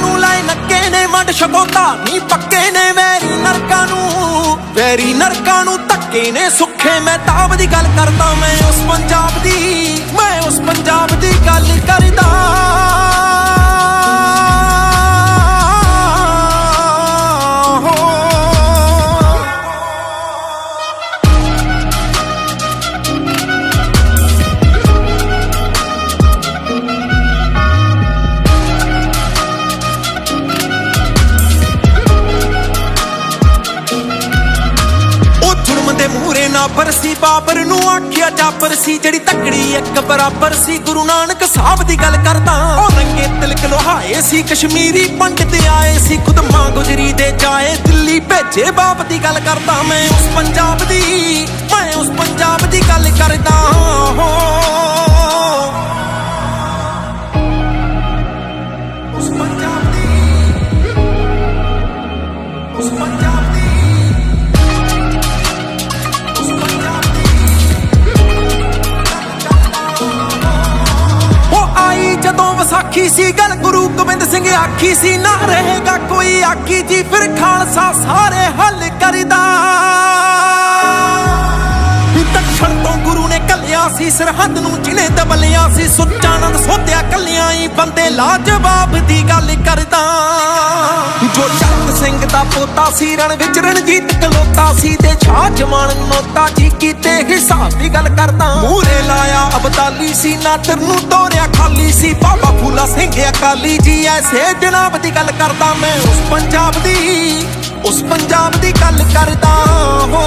ਨੂੰ ਲਾਏ ਨੱਕੇ ਨੇ ਮੰਡ ਛਪੋਤਾ ਨੀ ਪੱਕੇ ਨੇ ਵੈਰੀ ਨਰਕਾਂ ਨੂੰ। ਵੈਰੀ ਨਰਕਾਂ ਨੂੰ ਧੱਕੇ ਨੇ ਸੁੱਖੇ। ਮੈਂ ਤਾਬ ਦੀ ਗੱਲ ਕਰਦਾ, ਮੈਂ ਉਸ ਪੰਜਾਬ ਦੀ, ਮੈਂ ਉਸ ਪੰਜਾਬ ਦੀ ਗੱਲ ਕਰਦਾ। ਬਰਾਬਰ ਸੀ, ਬਾਬਰ ਨੂੰ ਆਖਿਆ ਜਾਬਰ ਸੀ, ਜਿਹੜੀ ਤਕੜੀ ਇੱਕ ਬਰਾਬਰ ਸੀ। ਗੁਰੂ ਨਾਨਕ ਸਾਹਿਬ ਦੀ ਗੱਲ ਕਰਦਾ, ਉਹ ਰੰਗੇ ਤਿਲਕ ਲੋਹਾਏ ਸੀ, ਕਸ਼ਮੀਰੀ ਪੰਡਤ ਆਏ ਸੀ, ਖੁਦ ਮਾਂ ਗੁਜਰੀ ਦੇ ਜਾਏ, ਦਿੱਲੀ ਭੇਜੇ ਬਾਪ ਦੀ ਗੱਲ ਕਰਦਾ। ਮੈਂ ਉਸ ਪੰਜਾਬ ਜਦੋਂ ਸੀ, ਗੱਲ ਗੁਰੂ ਗੋਬਿੰਦ ਸਿੰਘ ਆਖੀ ਸੀ, ਨਾ ਰਹੇਗਾ ਕੋਈ ਆਖੀ ਜੀ, ਫਿਰ ਖਾਲਸਾ ਸਾਰੇ ਹੱਲ ਕਰਦਾ। ਦੱਖਣ ਤੋਂ ਗੁਰੂ ਨੇ ਕੱਲਿਆ ਸੀ, ਸਰਹੱਦ ਨੂੰ ਜਿਹਨੇ ਦਬਲਿਆ ਸੀ, ਸੁੱਚਾਨੰਦ ਸੋਧਿਆ ਕੱਲਿਆਂ ਹੀ ਬੰਦੇ ਲਾਜਵਾਬ ਦੀ ਗੱਲ ਕਰਦਾ। ਜੋ ਚੰਦ ਸਿੰਘ ਦਾ ਪੋਤਾ ਸੀ, ਰਣ ਵਿੱਚ ਰਣਜੀਤ ਕਲੋਤਾ ਜਮਾਨ ਮੋਤਾ ਜੀ ਕੀਤੇ ਹਿਸਾਬ ਦੀ ਗੱਲ ਕਰਦਾ। ਮੂਰੇ ਲਾਇਆ ਅਬਦਾਲੀ ਸੀ ਨਾਦਰ ਨੂੰ ਤੋਰਿਆ ਖਾਲੀ ਸੀ। ਬਾਬਾ ਫੂਲਾ ਸਿੰਘ ਅਕਾਲੀ ਜੀ, ਐਸੇ ਜਨਾਬ ਦੀ ਗੱਲ ਕਰਦਾ ਮੈਂ। ਉਸ ਪੰਜਾਬ ਦੀ, ਉਸ ਪੰਜਾਬ ਦੀ ਗੱਲ ਕਰਦਾ। ਹੋ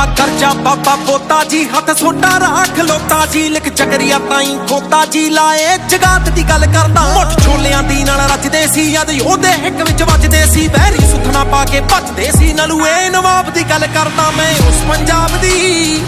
ਬਾਬਾ ਕਰਜਾ ਬਾਬਾ ਪੋਤਾ ਜੀ ਹੱਥ ਸੋਟਾ ਰਾਖ ਲੋਤਾ ਜੀ। ਲਿਖ ਚੱਕਰੀਆ ਤਾਈ ਖੋਤਾ ਜੀ ਲਾਏ ਜਗਾਤ ਦੀ ਗੱਲ ਕਰਦਾ। ਮੁੱਠ ਛੋਲਿਆਂ ਦੀ ਨਾਲ ਰੱਜਦੇ ਸੀ ਯਦ ਉਹਦੇ ਹਿੱਕ ਵਿੱਚ ਵੱਜਦੇ ਸੀ। ਬਹਿਰੀ ਸੁਥਣਾ ਪਾ ਕੇ ਭੱਜਦੇ ਸੀ। ਨਲੂਏ ਨਵਾਬ ਦੀ ਗੱਲ ਕਰਦਾ ਮੈਂ ਉਸ ਪੰਜਾਬ ਦੀ।